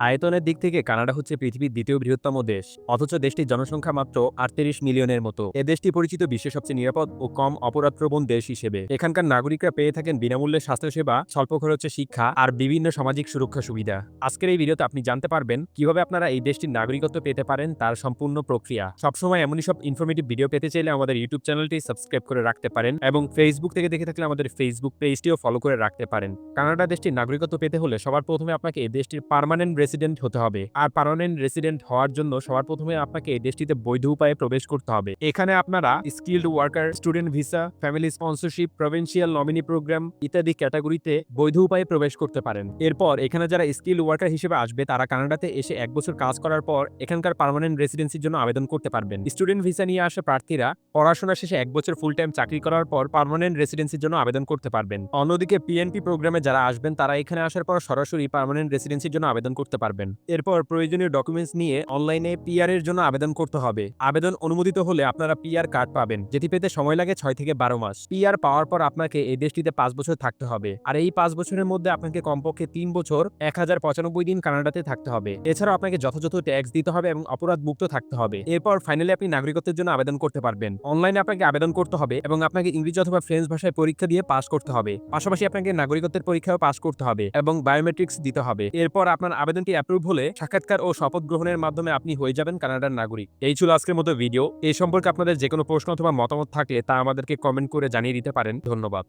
আয়তনের দিক থেকে কানাডা হচ্ছে পৃথিবীর দ্বিতীয় বৃহত্তম দেশ, অথচ দেশটির জনসংখ্যা মাত্র আটত্রিশ মিলিয়নের মতো। এ দেশটি পরিচিত বিশ্বের সবচেয়ে নিরাপদ ও কম অপরাধপ্রবণ দেশ হিসেবে। এখানকার নাগরিকরা পেয়ে থাকেন বিনামূল্যে স্বাস্থ্যসেবা, স্বল্প খরচে শিক্ষা আর বিভিন্ন সামাজিক সুরক্ষা সুবিধা। আজকের এই ভিডিওতে আপনি জানতে পারবেন কীভাবে আপনারা এই দেশটির নাগরিকত্ব পেতে পারেন তার সম্পূর্ণ প্রক্রিয়া। সবসময় এমনই সব ইনফরমেটিভ ভিডিও পেতে চাইলে আমাদের ইউটিউব চ্যানেলটি সাবস্ক্রাইব করে রাখতে পারেন এবং ফেসবুক থেকে দেখে থাকলে আমাদের ফেসবুক পেজটিও ফলো করে রাখতে পারেন। কানাডা দেশটির নাগরিকত্ব পেতে হলে সবার প্রথমে আপনাকে এই দেশটির পার্মানেন্ট রেসিডেন্ট হতে হবে। আর পার্মানেন্ট রেসিডেন্ট হওয়ার জন্য সবার প্রথমে আপনাকে দেশটিতে বৈধ উপায়ে প্রবেশ করতে হবে। এখানে আপনারা skilled worker student visa family sponsorship provincial nominee program ইত্যাদি ক্যাটাগরিতে বৈধ উপায়ে প্রবেশ করতে পারেন। এরপর এখানে যারা স্কিল ওয়ার্কার হিসেবে আসবে, তারা কানাডাতে এসে এক বছর কাজ করার পর এখানকার পার্মানেন্ট রেসিডেন্সির জন্য আবেদন করতে পারবেন। স্টুডেন্ট ভিসা নিয়ে আসা প্রার্থীরা পড়াশোনা শেষে এক বছর ফুল টাইম চাকরি করার পর পার্মানেন্ট রেসিডেন্সির জন্য আবেদন করতে পারবেন। অন্যদিকে পিএনপি প্রোগ্রামে যারা আসবেন, তারা এখানে আসার পর সরাসরি পার্মানেন্ট রেসিডেন্সির জন্য আবেদন করতে পারবেন। এরপর প্রয়োজনীয় ডকুমেন্টস নিয়ে অনলাইনে পিআর এর জন্য আবেদন করতে হবে। আবেদন অনুমোদিত হলে আপনারা পিআর কার্ড পাবেন, যেটি পেতে সময় লাগে ছয় থেকে বারো মাস। পিআর পাওয়ার পর আপনাকে এই দেশটিতে পাঁচ বছর থাকতে হবে। আর এই পাঁচ বছরের মধ্যে আপনাকে কমপক্ষে তিন বছর এক হাজার পঁচানব্বই দিন কানাডাতে থাকতে হবে। এছাড়াও আপনাকে যথাযথ ট্যাক্স দিতে হবে এবং অপরাধ মুক্ত থাকতে হবে। এরপর ফাইনালি আপনি নাগরিকত্বের জন্য আবেদন করতে পারবেন। অনলাইনে আপনাকে আবেদন করতে হবে এবং আপনাকে ইংরেজি অথবা ফ্রেঞ্চ ভাষায় পরীক্ষা দিয়ে পাস করতে হবে। পাশাপাশি আপনাকে নাগরিকত্বের পরীক্ষাও পাস করতে হবে এবং বায়োমেট্রিক্স দিতে হবে। এরপর আপনার আবেদনটি অ্যাপ্রুভ হলে সাক্ষাৎকার ও শপথ গ্রহণের মাধ্যমে আপনি হয়ে যাবেন কানাডার নাগরিক। এই ছিল আজকের মতো ভিডিও এই সম্পর্কে আপনাদের যে কোনো প্রশ্ন অথবা মতামত থাকলে তা আমাদেরকে কমেন্ট করে জানিয়ে দিতে পারেন। ধন্যবাদ।